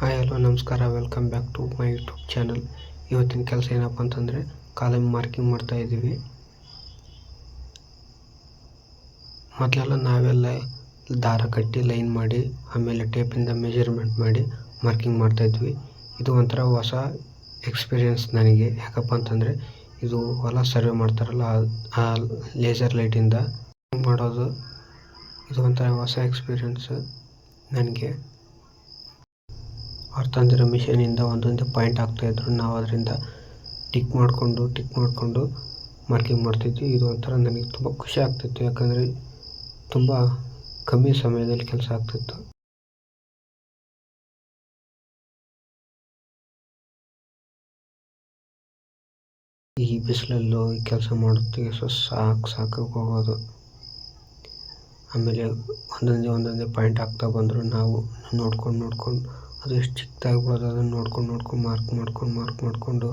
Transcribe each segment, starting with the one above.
Hi, hello, ನಮಸ್ಕಾರ. Welcome back to my YouTube channel ಇವತ್ತಿನ ಕೆಲಸ ಏನಪ್ಪ ಅಂತಂದರೆ ಕಾಲಮ್ ಮಾರ್ಕಿಂಗ್ ಮಾಡ್ತಾ ಇದ್ದೀವಿ. ಮೊದಲೆಲ್ಲ ನಾವೆಲ್ಲ ದಾರ ಕಟ್ಟಿ ಲೈನ್ ಮಾಡಿ, ಆಮೇಲೆ ಟೇಪಿಂದ ಮೆಜರ್ಮೆಂಟ್ ಮಾಡಿ ಮಾರ್ಕಿಂಗ್ ಮಾಡ್ತಾಯಿದ್ವಿ ಇದು ಒಂಥರ ಹೊಸ ಎಕ್ಸ್ಪೀರಿಯೆನ್ಸ್ ನನಗೆ. ಯಾಕಪ್ಪ ಅಂತಂದರೆ, ಇದು ಹೊಲ ಸರ್ವೆ ಮಾಡ್ತಾರಲ್ಲ, ಆ ಲೇಸರ್ ಲೈಟಿಂದ ಮಾಡೋದು, ಇದು ಒಂಥರ ಹೊಸ ಎಕ್ಸ್ಪೀರಿಯೆನ್ಸ್ ನನಗೆ. ಅವ್ರು ತಂದಿರೋ ಇಂದ ಒಂದೊಂದೇ ಪಾಯಿಂಟ್ ಹಾಕ್ತಾಯಿದ್ರು ನಾವು ಅದರಿಂದ ಟಿಕ್ ಮಾಡಿಕೊಂಡು ಟಿಕ್ ಮಾಡಿಕೊಂಡು ಮಾರ್ಕಿಂಗ್ ಮಾಡ್ತಿದ್ವಿ. ಇದು ಒಂಥರ ನನಗೆ ತುಂಬ ಖುಷಿ ಆಗ್ತಿತ್ತು. ಯಾಕಂದರೆ ತುಂಬ ಕಮ್ಮಿ ಸಮಯದಲ್ಲಿ ಕೆಲಸ ಆಗ್ತಿತ್ತು. ಈ ಬಿಸಿಲಲ್ಲೂ ಈ ಕೆಲಸ ಮಾಡೋತ್ತಿಗೆ ಸೊ, ಸಾಕು ಸಾಕು ಹೋಗೋದು. ಆಮೇಲೆ ಒಂದೊಂದೇ ಒಂದೊಂದೇ ಪಾಯಿಂಟ್ ಹಾಕ್ತಾ ಬಂದರು. ನಾವು ನೋಡ್ಕೊಂಡು ನೋಡ್ಕೊಂಡು ಅದು ಎಷ್ಟು ಚಿಕ್ಕದಾಗಿ ಬಿಡೋದು ಅದನ್ನು ನೋಡ್ಕೊಂಡು ನೋಡ್ಕೊಂಡು ಮಾರ್ಕ್ ಮಾಡ್ಕೊಂಡು ಮಾರ್ಕ್ ಮಾಡಿಕೊಂಡು.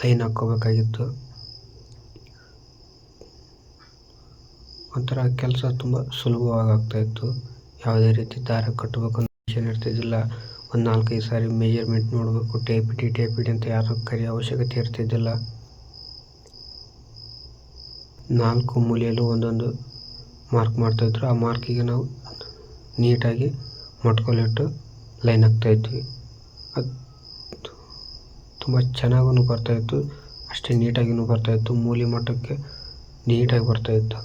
ಲೈನ್ ಹಾಕ್ಕೋಬೇಕಾಗಿತ್ತು. ಒಂಥರ ಕೆಲಸ ತುಂಬ ಸುಲಭವಾಗಿ ಆಗ್ತಾಯಿತ್ತು ಯಾವುದೇ ರೀತಿ ದಾರ ಕಟ್ಟಬೇಕು ಮಿಷನ್ ಇರ್ತಿದ್ದಿಲ್ಲ ಒಂದು ನಾಲ್ಕೈದು ಸಾರಿ ಮೆಜರ್ಮೆಂಟ್ ನೋಡಬೇಕು ಟೇಪ್ ಟೇಪಿಡಿ ಟೇಪ್ ಇಡಿ ಅಂತ ಯಾರು ಕರೆಯೋ ಅವಶ್ಯಕತೆ ಇರ್ತಿದ್ದಿಲ್ಲ. ನಾಲ್ಕು ಮೂಲೆಯಲ್ಲೂ ಒಂದೊಂದು ಮಾರ್ಕ್ ಮಾಡ್ತಾಯಿದ್ರು ಆ ಮಾರ್ಕಿಗೆ ನಾವು ನೀಟಾಗಿ ಮೊಟ್ಕೊಲಿಟ್ಟು ಲೈನ್ ಹಾಕ್ತಾಯಿದ್ವಿ ಅದು ತುಂಬ ಚೆನ್ನಾಗೂ ಬರ್ತಾಯಿತ್ತು ಅಷ್ಟೇ ನೀಟಾಗಿಯೂ ಬರ್ತಾಯಿತ್ತು ಮೂಲೆ ಮಟ್ಟಕ್ಕೆ ನೀಟಾಗಿ ಬರ್ತಾಯಿತ್ತು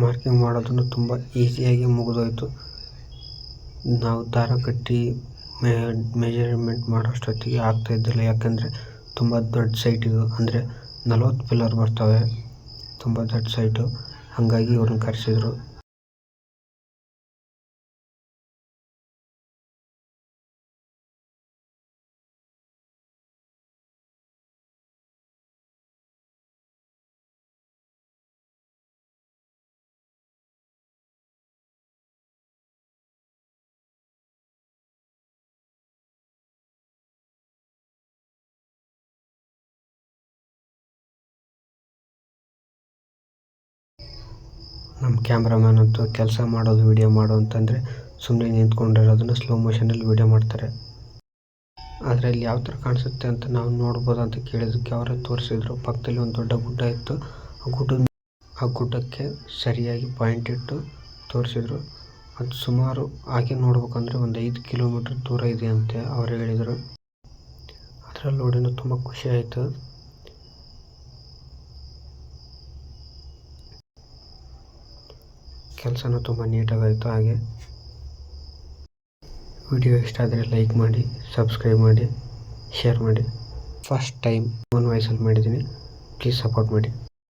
ಮಾರ್ಕಿಂಗ್ ಮಾಡೋದನ್ನು ತುಂಬ ಈಸಿಯಾಗಿ ಮುಗಿದೋಯ್ತು. ನಾವು ದಾರ ಕಟ್ಟಿ ಮೆಜರ್ಮೆಂಟ್ ಮಾಡೋಷ್ಟೊತ್ತಿಗೆ ಆಗ್ತಾಯಿದ್ದಿಲ್ಲ ಯಾಕಂದರೆ ತುಂಬ ದೊಡ್ಡ ಸೈಟ್ ಇದು. ಅಂದರೆ ನಲವತ್ತು ಪಿಲ್ಲರ್ ಬರ್ತವೆ. ತುಂಬ ದೊಡ್ಡ ಸೈಟು ಹಾಗಾಗಿ ಇವ್ರನ್ನ ಕರೆಸಿದ್ರು. ನಮ್ಮ ಕ್ಯಾಮ್ರಾಮ್ಯಾನ್ ಅಂತೂ ಕೆಲಸ ಮಾಡೋದು ವೀಡಿಯೋ ಮಾಡು ಅಂತಂದರೆ ಸುಮ್ಮನೆ ನಿಂತ್ಕೊಂಡಿರೋದನ್ನ ಸ್ಲೋ ಮೋಷನಲ್ಲಿ ವೀಡಿಯೋ ಮಾಡ್ತಾರೆ. ಆದರೆ ಇಲ್ಲಿ ಯಾವ ಥರ ಕಾಣಿಸುತ್ತೆ ಅಂತ ನಾವು ನೋಡ್ಬೋದು ಅಂತ ಕೇಳಿದ್ದಕ್ಕೆ ಅವರೇ ತೋರಿಸಿದ್ರು. ಪಕ್ಕದಲ್ಲಿ ಒಂದು ದೊಡ್ಡ ಗುಡ್ಡ ಇತ್ತು. ಆ ಗುಡ್ಡ ಆ ಗುಡ್ಡಕ್ಕೆ ಸರಿಯಾಗಿ ಪಾಯಿಂಟ್ ಇಟ್ಟು ತೋರಿಸಿದ್ರು. ಅದು ಸುಮಾರು ಹಾಗೆ ನೋಡ್ಬೇಕಂದ್ರೆ ಒಂದು ಐದು ಕಿಲೋಮೀಟ್ರ್ ದೂರ ಇದೆ ಅಂತೆ ಅವ್ರು ಹೇಳಿದರು. ಅದರಲ್ಲಿ ನೋಡಿನೂ ತುಂಬ ಖುಷಿ ಆಯಿತು. ಕೆಲಸನೂ ತುಂಬ ನೀಟಾಗಾಯಿತು. ಹಾಗೆ ವಿಡಿಯೋ ಇಷ್ಟ ಆದರೆ ಲೈಕ್ ಮಾಡಿ, ಸಬ್ಸ್ಕ್ರೈಬ್ ಮಾಡಿ, ಶೇರ್ ಮಾಡಿ. ಫಸ್ಟ್ ಟೈಮ್ ಒನ್ ವಾಯ್ಸಲ್ಲಿ ಮಾಡಿದ್ದೀನಿ. ಪ್ಲೀಸ್ ಸಪೋರ್ಟ್ ಮಾಡಿ.